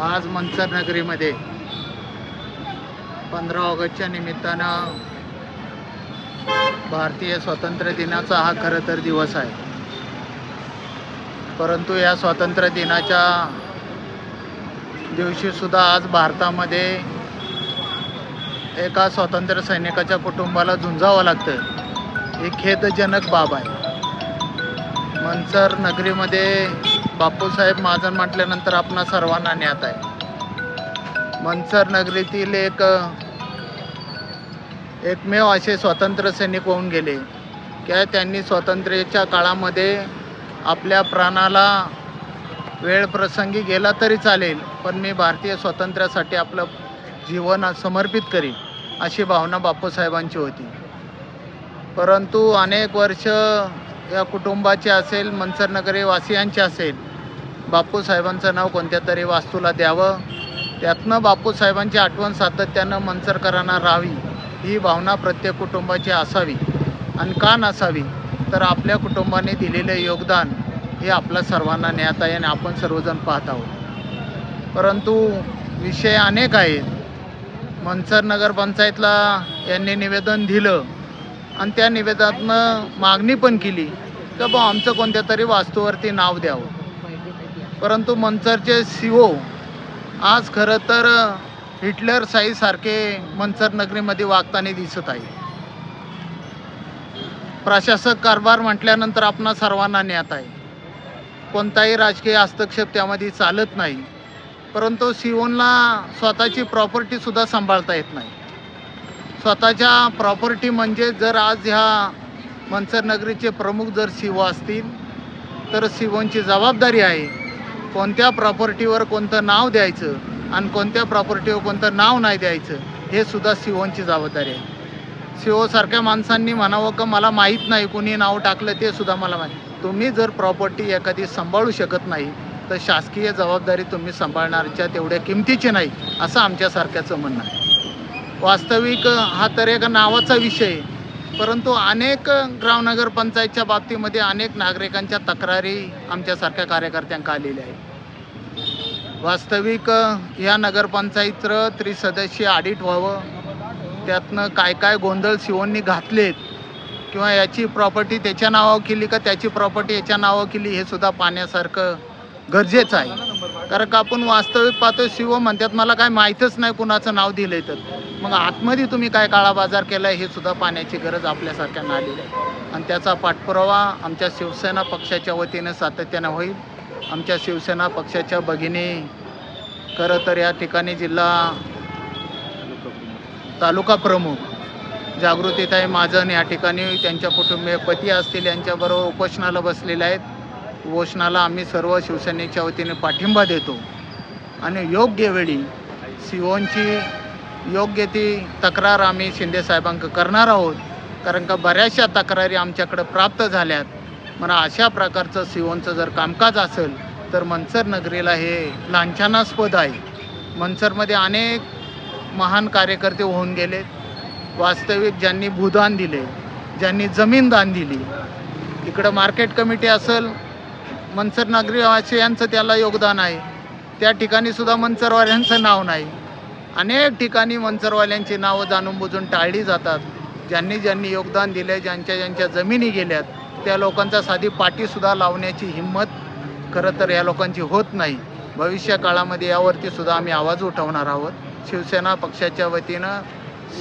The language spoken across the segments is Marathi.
आज मंचर नगरीमध्ये पंधरा ऑगस्टच्या निमित्तानं भारतीय स्वातंत्र्य दिनाचा हा खरं तर दिवस आहे. परंतु या स्वातंत्र्य दिनाच्या दिवशीसुद्धा आज भारतामध्ये एका स्वातंत्र्य सैनिकाच्या कुटुंबाला झुंजावं लागतं ही खेदजनक बाब आहे. मंचर नगरीमध्ये बापूसाहेब महाजन म्हटल्यानंतर आपणा सर्वांना ज्ञात आहे. मनसर नगरीतील एक एकमेव असे स्वातंत्र्य सैनिक होऊन गेले. की त्यांनी स्वातंत्र्याच्या काळामध्ये आपल्या प्राणाला वेळ प्रसंगी गेला तरी चालेल पण मी भारतीय स्वातंत्र्यासाठी आपलं जीवन समर्पित करीन अशी भावना बापूसाहेबांची होती. परंतु अनेक वर्ष या कुटुंबाचे असेल मनसरनगरी वासियांचे असेल बापूसाहेबांचं नाव कोणत्या तरी वास्तूला द्यावं? त्यातनं बापूसाहेबांची आठवण सातत्यानं मंचरकरांना राहावी ही भावना प्रत्येक कुटुंबाची असावी आणि का नसावी तर आपल्या कुटुंबाने दिलेले योगदान हे आपल्या सर्वांना ज्ञात आहे आणि आपण सर्वजण पाहत आहोत. परंतु विषय अनेक आहेत. मंचर नगरपंचायतला यांनी निवेदन दिलं आणि त्या निवेदनातनं मागणी पण केली की बा आमचं कोणत्या तरी वास्तूवरती नाव द्यावं. परंतु मंचरचे सी ओ आज खरं तर हिटलर साईसारखे मंचर नगरीमध्ये वागताना दिसत आहे. प्रशासक कारभार म्हटल्यानंतर आपणा सर्वांना ज्ञात आहे. कोणताही राजकीय हस्तक्षेप त्यामध्ये चालत नाही. परंतु सिओनला स्वतःची प्रॉपर्टीसुद्धा सांभाळता येत नाही. स्वतःच्या प्रॉपर्टी म्हणजे जर आज ह्या मनसरनगरीचे प्रमुख जर शिव असतील तर शिवोंची जबाबदारी आहे. कोणत्या प्रॉपर्टीवर कोणतं नाव द्यायचं आणि कोणत्या प्रॉपर्टीवर कोणतं नाव नाही द्यायचं हे सुद्धा शिवोंची जबाबदारी आहे. शिवसारख्या माणसांनी म्हणावं का मला माहीत नाही कुणी नाव टाकलं ते सुद्धा मला माहीत तुम्ही जर प्रॉपर्टी एखादी सांभाळू शकत नाही तर शासकीय जबाबदारी तुम्ही सांभाळणारच्या तेवढ्या किमतीची नाही असं आमच्यासारख्याचं म्हणणं आहे. वास्तविक हा तर एक नावाचा विषय आहे. परंतु अनेक ग्रामनगर पंचायतच्या बाबतीमध्ये अनेक नागरिकांच्या तक्रारी आमच्यासारख्या कार्यकर्त्यांका आलेल्या आहेत. वास्तविक या नगरपंचायतचं त्रिसदस्यीय ऑडिट व्हावं त्यातनं काय काय गोंधळ शिवोंनी घातलेत किंवा याची प्रॉपर्टी त्याच्या नावावर केली का त्याची प्रॉपर्टी याच्या नावावर केली हे सुद्धा पाहण्यासारखं गरजेचं आहे. कारण का आपण वास्तविक पाहतो शिव म्हणतात मला काय माहीतच नाही कुणाचं नाव दिलंय तर. मग आतमध्ये तुम्ही काय काळा बाजार केला हे सुद्धा पाण्याची गरज आपल्यासारख्यांना आलेली आहे. आणि त्याचा पाठपुरावा आमच्या शिवसेना पक्षाच्या वतीनं सातत्यानं होईल. आमच्या शिवसेना पक्षाच्या भगिनी खरं तर या ठिकाणी जिल्हा तालुका प्रमुख जागृतीताई महाजन या ठिकाणी त्यांच्या कुटुंबीय पती असतील यांच्याबरोबर उपोषणाला बसलेले आहेत. उपोषणाला आम्ही सर्व शिवसेनेच्या वतीने पाठिंबा देतो. आणि योग्य वेळी सिओनची योग्य ती तक्रार आम्ही शिंदेसाहेबांक करणार आहोत. कारण का बऱ्याचशा तक्रारी आमच्याकडं प्राप्त झाल्यात. म्हणा अशा प्रकारचं सिओनचं जर कामकाज असेल तर मनसर नगरीला हे लांछनास्पद आहे. मनसरमध्ये अनेक महान कार्यकर्ते होऊन गेलेत. वास्तविक ज्यांनी भूदान दिले ज्यांनी जमीन दान दिली. इकडं मार्केट कमिटी असेल मनसर यांचं त्याला योगदान आहे. त्या ठिकाणी सुद्धा मनसरवाल्यांचं नाव नाही. अनेक ठिकाणी मनसरवाल्यांची नावं जाणून बुजून टाळली जातात. ज्यांनी ज्यांनी योगदान दिले ज्यांच्या ज्यांच्या जमिनी गेल्यात त्या लोकांचा साधी पाठीसुद्धा लावण्याची हिंमत खरं तर या लोकांची होत नाही. भविष्य काळामध्ये यावरती सुद्धा आम्ही आवाज उठवणार आहोत. शिवसेना पक्षाच्या वतीनं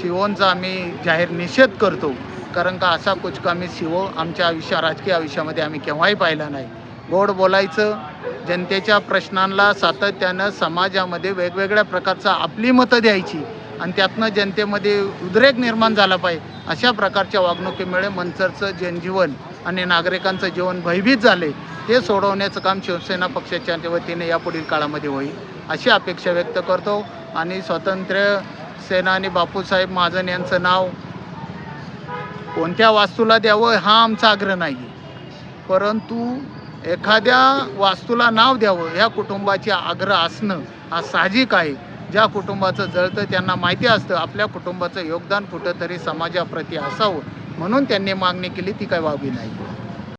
शिवोंचा आम्ही जाहीर निषेध करतो. कारण का असा कुचकामी शिवो आमच्या आयुष्या राजकीय आयुष्यामध्ये आम्ही केव्हाही पाहिला नाही. गोड बोलायचं जनतेच्या प्रश्नांना सातत्यानं समाजामध्ये वेगवेगळ्या प्रकारचं आपली मतं द्यायची आणि त्यातनं जनतेमध्ये उद्रेक निर्माण झाला पाहिजे अशा प्रकारच्या वागणुकीमुळे मनसरचं जनजीवन आणि नागरिकांचं जीवन भयभीत झाले. ते सोडवण्याचं काम शिवसेना पक्षाच्या वतीने यापुढील काळामध्ये होईल अशी अपेक्षा व्यक्त करतो. आणि स्वातंत्र्य सेना आणि बापूसाहेब महाजन यांचं नाव कोणत्या वास्तूला द्यावं हा आमचा आग्रह नाही. आहे परंतु एखाद्या वास्तूला नाव द्यावं ह्या कुटुंबाची आग्रह असणं हा साहजिक आहे. ज्या कुटुंबाचं जळतं त्यांना माहिती असतं आपल्या कुटुंबाचं योगदान कुठंतरी समाजाप्रती असावं. म्हणून त्यांनी मागणी केली ती काय वावी नाही.